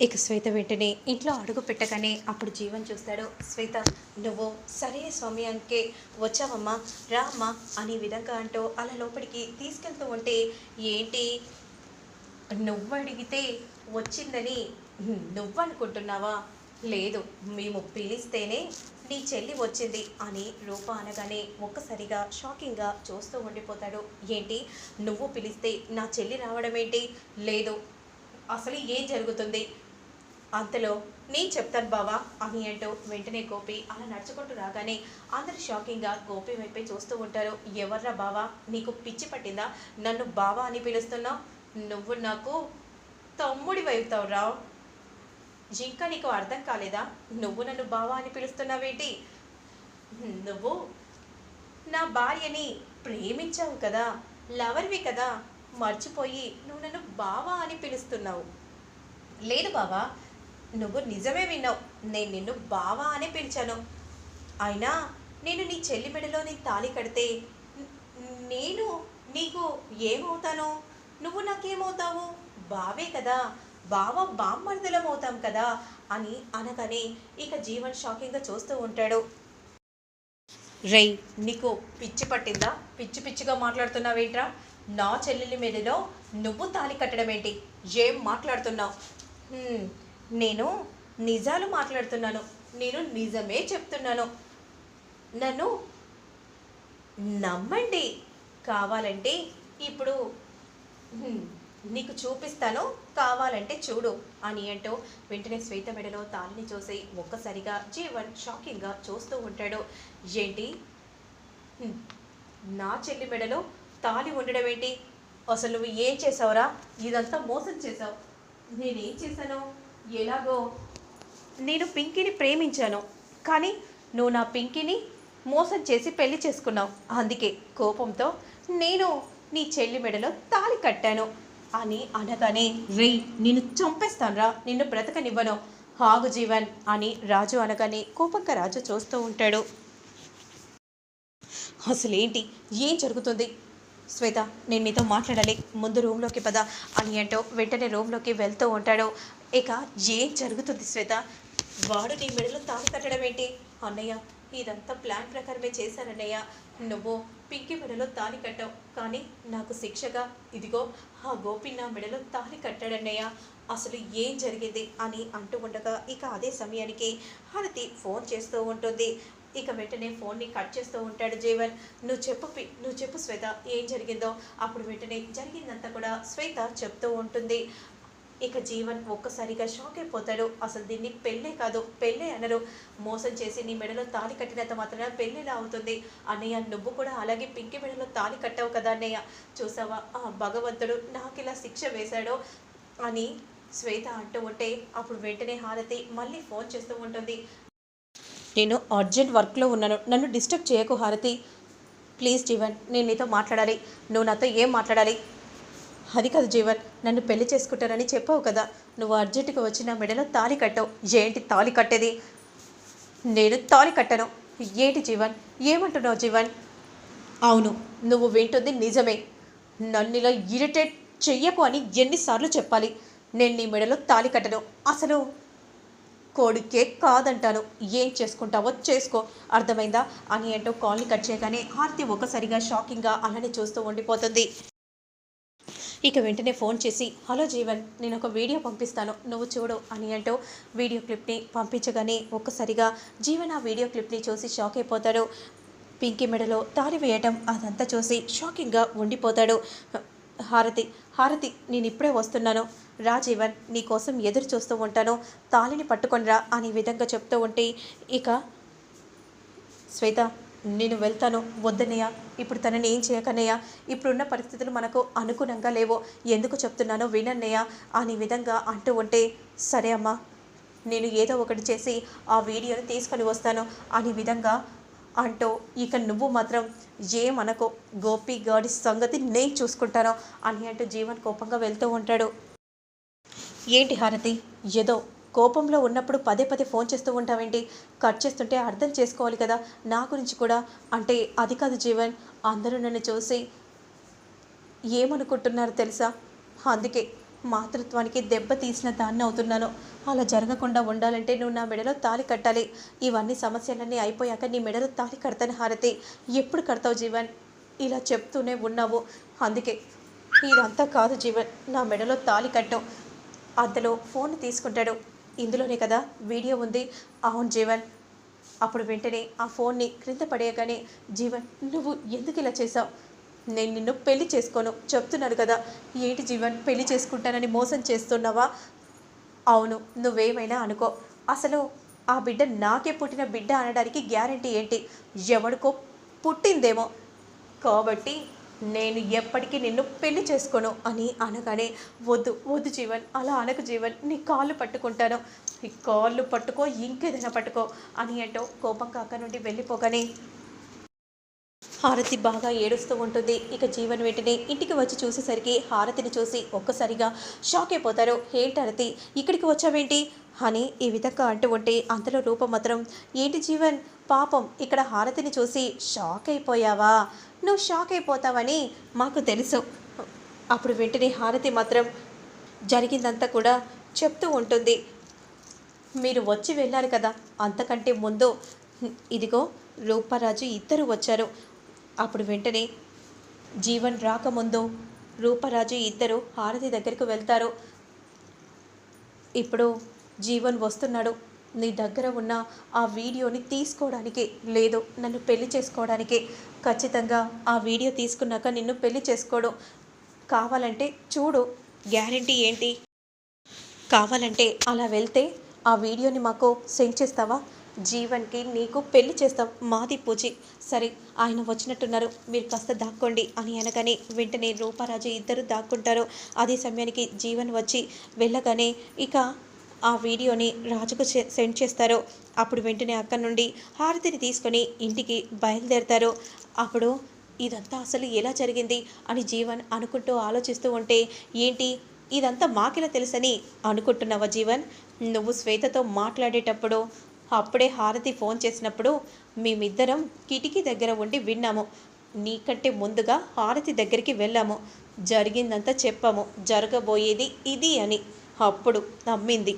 ఇక శ్వేత వెంటనే ఇంట్లో అడుగు పెట్టగానే అప్పుడు జీవన్ చూస్తాడు. శ్వేత నువ్వు సరైన సమయానికే వచ్చావమ్మా రామ్మా అనే విధంగా అంటూ అలా లోపలికి తీసుకెళ్తూ ఉంటే ఏంటి? నువ్వు అడిగితే వచ్చిందని నువ్వు అనుకుంటున్నావా లేదు మేము పిలిస్తేనే నీ చెల్లి వచ్చింది అని రూప అనగానే ఒక్కసారిగా షాకింగ్గా చూస్తూ ఉండిపోతాడు. ఏంటి? నువ్వు పిలిస్తే నా చెల్లి రావడం ఏంటి లేదు అసలు ఏం జరుగుతుంది? అంతలో నేను చెప్తాను బావా అని అంటూ వెంటనే గోపి అలా నడుచుకుంటూ రాగానే అందరు షాకింగ్గా గోపి వైపే చూస్తూ ఉంటారు. ఎవర్రా బావా నీకు పిచ్చి పట్టిందా? నన్ను బావా అని పిలుస్తున్నావు? నువ్వు నాకు తమ్ముడి వైపుతావురా. ఇంకా నీకు అర్థం కాలేదా? నువ్వు నన్ను బావా అని పిలుస్తున్నావేంటి? నువ్వు నా భార్యని ప్రేమించావు కదా లవర్వి కదా మర్చిపోయి నువ్వు నన్ను బావా అని పిలుస్తున్నావు. లేదు బావా నువ్వు నిజమే విన్నావు. నేను నిన్ను బావా అని పిలిచాను. అయినా నేను నీ చెల్లి మెడలోని తాళి కడితే నేను నీకు ఏమవుతాను? నువ్వు నాకేమవుతావు? బావే కదా. బావ బామ్మర్దలం అవుతాం కదా అని అనగానే ఇక జీవన్ షాకింగ్గా చూస్తూ ఉంటాడు. రేయ్ నీకు పిచ్చి పట్టిందా? పిచ్చి పిచ్చిగా మాట్లాడుతున్నావేంట్రా? నా చెల్లెలి మెడలో నువ్వు తాళి కట్టడం ఏంటి ఏం మాట్లాడుతున్నావు? నేను నిజాలు మాట్లాడుతున్నాను. నేను నిజమే చెప్తున్నాను. నన్ను నమ్మండి. కావాలంటే ఇప్పుడు నీకు చూపిస్తాను. కావాలంటే చూడు అని అంటూ వెంటనే శ్వేత మెడలో తాళిని చూసి ఒక్కసారిగా జీవన్ షాకింగ్గా చూస్తూ ఉంటాడు. ఏంటి? నా చెల్లి మెడలో తాళి ఉండడం ఏంటి? అసలు నువ్వు ఏం చేసావురా? ఇదంతా మోసం చేసావు. నేనేం చేశాను? ఎలాగో? నేను పింకీని ప్రేమించాను కానీ నువ్వు నా పింకీని మోసం చేసి పెళ్ళి చేసుకున్నావు. అందుకే కోపంతో నేను నీ చెల్లి మెడలో తాళి కట్టాను అని అనగానే రే నిన్ను చంపేస్తానురా నిన్ను బ్రతకనివ్వను హాగు జీవన్ అని రాజు అనగానే కోపంగా రాజు చూస్తూ ఉంటాడు. అసలేంటి? ఏం జరుగుతుంది? శ్వేత నేను నీతో మాట్లాడాలి ముందు రూమ్లోకి పద అని అంటూ వెంటనే రూమ్లోకి వెళ్తూ ఉంటాడు. ఇక ఏం జరుగుతుంది శ్వేత? వాడు నీ మెడలో తాళి కట్టడం ఏంటి? అన్నయ్య ఇదంతా ప్లాన్ ప్రకారమే చేశానన్నయ్య నువ్వు పింకి మెడలో తాళి కట్టావు. కానీ నాకు శిక్షగా. ఇదిగో ఆ గోపి నా మెడలో తాళి కట్టాడన్నయ్య అసలు ఏం జరిగింది అని అంటూ ఉండగా ఇక అదే సమయానికి హారతి ఫోన్ చేస్తూ ఉంటుంది. ఇక వెంటనే ఫోన్ని కట్ చేస్తూ ఉంటాడు జీవన్ నువ్వు చెప్పు పి- నువ్వు చెప్పు శ్వేత ఏం జరిగిందో. అప్పుడు వెంటనే జరిగిందంతా కూడా శ్వేత చెప్తూ ఉంటుంది. ఇక జీవన్ ఒక్కసారిగా షాక్ అయిపోతాడు. అసలు దీన్ని పెళ్ళే కాదు పెళ్ళే అనరు. మోసం చేసి నీ మెడలో తాళి కట్టినంత మాత్రాన పెళ్ళిలా అవుతుంది. అన్నయ్య నువ్వు కూడా అలాగే పింకి మెడలో తాళి కట్టావు కదా అన్నయ్య. చూసావా? ఆ భగవంతుడు నాకు ఇలా శిక్ష వేశాడో అని శ్వేత అంటూ ఉంటే అప్పుడు వెంటనే హారతి మళ్ళీ ఫోన్ చేస్తూ ఉంటుంది. నేను అర్జెంట్ వర్క్లో ఉన్నాను. నన్ను డిస్టర్బ్ చేయకు హారతి. ప్లీజ్ జీవన్ నేను నీతో మాట్లాడాలి. నువ్వు నాతో ఏం మాట్లాడాలి? అది కాదు జీవన్ నన్ను పెళ్ళి చేసుకుంటారని చెప్పావు కదా. నువ్వు అర్జెంటుగా వచ్చిన మెడలో తాళి కట్టావు. ఏంటి తాళి కట్టేది? నేను తాళి కట్టను. ఏంటి జీవన్? ఏమంటున్నావు జీవన్? అవును నువ్వు వింటుంది నిజమే. నన్ను ఇలా ఇరిటేట్ చెయ్యకు అని ఎన్నిసార్లు చెప్పాలి. నేను నీ మెడలో తాళి కట్టను. అసలు కోడికే కాదంటాను. ఏం చేసుకుంటావో చేసుకో. అర్థమైందా? అని అంటూ కాల్ని కట్ చేయగానే హారతి ఒక్కసారిగా షాకింగ్గా అలానే చూస్తూ ఉండిపోతుంది. ఇక వెంటనే ఫోన్ చేసి హలో జీవన్ నేను ఒక వీడియో పంపిస్తాను నువ్వు చూడు అని అంటూ వీడియో క్లిప్ని పంపించగానే ఒక్కసారిగా జీవన్ ఆ వీడియో క్లిప్ని చూసి షాక్ అయిపోతాడు. పింకీ మెడలో తాడి వేయటం అదంతా చూసి షాకింగ్గా ఉండిపోతాడు. హారతి హారతి నేను ఇప్పుడే వస్తున్నాను. రా జీవన్ నీ కోసం ఎదురు చూస్తూ ఉంటాను. తాళిని పట్టుకొనిరా అనే విధంగా చెప్తూ ఉంటే ఇక శ్వేత నేను వెళ్తాను వద్దన్నయ్య. ఇప్పుడు తనని ఏం చేయకన్నయ్య? ఇప్పుడున్న పరిస్థితులు మనకు అనుగుణంగా లేవో. ఎందుకు చెప్తున్నానో వినన్నయ్య. అనే విధంగా అంటూ ఉంటే సరే అమ్మా నేను ఏదో ఒకటి చేసి ఆ వీడియోని తీసుకొని వస్తాను అనే విధంగా అంటూ ఇక నువ్వు మాత్రం ఏమనకు? గోపి గాడి సంగతి నేను చూసుకుంటాను అని అంటూ జీవన్ కోపంగా వెళ్తూ ఉంటాడు. ఏంటి హారతి? ఏదో కోపంలో ఉన్నప్పుడు పదే పదే ఫోన్ చేస్తూ ఉంటావేంటి? కట్ చేస్తుంటే అర్థం చేసుకోవాలి కదా. నా గురించి కూడా. అంటే అది కాదు జీవన్. అందరూ నన్ను చూసి ఏమనుకుంటున్నారు తెలుసా? అందుకే మాతృత్వానికి దెబ్బ తీసిన దాన్ని అవుతున్నాను. అలా జరగకుండా ఉండాలంటే నువ్వు నా మెడలో తాళి కట్టాలి. ఇవన్నీ సమస్యలన్నీ అయిపోయాక నీ మెడలో తాళి కడతాను హారతి. ఎప్పుడు కడతావు జీవన్? ఇలా చెప్తూనే ఉన్నావు. అందుకే ఇదంతా కాదు జీవన్. నా మెడలో తాళి కట్టావు. అంతలో ఫోన్ తీసుకుంటాడు. ఇందులోనే కదా వీడియో ఉంది. అవును జీవన్. అప్పుడు వెంటనే ఆ ఫోన్ని క్రింద పడేయగానే జీవన్ నువ్వు ఎందుకు ఇలా చేసావు నేను నిన్ను పెళ్ళి చేసుకోను. చెప్తున్నాను కదా. ఏంటి జీవన్ పెళ్ళి చేసుకుంటానని మోసం చేస్తున్నావా? అవును నువ్వేమైనా అనుకో. అసలు ఆ బిడ్డ నాకే పుట్టిన బిడ్డ అనడానికి గ్యారంటీ ఏంటి? ఎవడికో పుట్టిందేమో. కాబట్టి నేను ఎప్పటికీ నిన్ను పెళ్ళి చేసుకోను అని అనగానే వద్దు వద్దు జీవన్ అలా అనకు జీవన్ నీ కాళ్ళు పట్టుకుంటాను. నీ కాళ్ళు పట్టుకో ఇంకేదైనా పట్టుకో అని అంటూ కోపంగా అక్కడి నుండి వెళ్ళిపోగానే హారతి బాగా ఏడుస్తూ ఉంటుంది. ఇక జీవన్ వెంటనే ఇంటికి వచ్చి చూసేసరికి హారతిని చూసి ఒక్కసారిగా షాక్ అయిపోతారు. ఏంటి హారతి ఇక్కడికి వచ్చావేంటి? అని ఈ విధంగా అంటూ ఉంటే అంతలో రూపం మాత్రం ఏంటి జీవన్ పాపం ఇక్కడ హారతిని చూసి షాక్ అయిపోయావా? నువ్వు షాక్ అయిపోతావని మాకు తెలుసు. అప్పుడు వెంటనే హారతి మాత్రం జరిగిందంతా కూడా చెప్తూ ఉంటుంది. మీరు వచ్చి వెళ్ళారు కదా. అంతకంటే ముందు ఇదిగో రూపరాజు ఇద్దరు వచ్చారు. అప్పుడు వెంటనే జీవన్ రాకముందు రూపరాజు ఇద్దరు హారతి దగ్గరికి వెళ్తారు. ఇప్పుడు జీవన్ వస్తున్నాడు. నీ దగ్గర ఉన్న ఆ వీడియోని తీసుకోవడానికి లేదు నన్ను పెళ్ళి చేసుకోవడానికి ఖచ్చితంగా ఆ వీడియో తీసుకున్నాక నిన్ను పెళ్ళి చేసుకోడు కావాలంటే చూడు. గ్యారంటీ ఏంటి? కావాలంటే అలా వెళ్తే ఆ వీడియోని మాకు సెండ్ చేస్తావా? జీవన్కి నీకు పెళ్ళి చేస్తాం మాది పూజి. సరే ఆయన వచ్చినట్టున్నారు. మీరు కాస్త దాక్కోండి అని అనగానే వెంటనే రూపారాజు ఇద్దరు దాక్కుంటారు. అదే సమయానికి జీవన్ వచ్చి వెళ్ళగానే ఇక ఆ వీడియోని రాజుకు సెండ్ చేస్తారు అప్పుడు వెంటనే అక్కడి నుండి హారతిని తీసుకొని ఇంటికి బయలుదేరతారు అప్పుడు ఇదంతా అసలు ఎలా జరిగింది అని జీవన్ అనుకుంటూ ఆలోచిస్తూ ఉంటే ఏంటి ఇదంతా మాకెలా తెలుసని అనుకుంటున్నావా జీవన్? నువ్వు శ్వేతతో మాట్లాడేటప్పుడు అప్పుడే హారతి ఫోన్ చేసినప్పుడు మేమిద్దరం కిటికీ దగ్గర ఉండి విన్నాము. నీకంటే ముందుగా హారతి దగ్గరికి వెళ్ళాము. జరిగిందంతా చెప్పాము. జరగబోయేది ఇది అని. అప్పుడు నమ్మింది.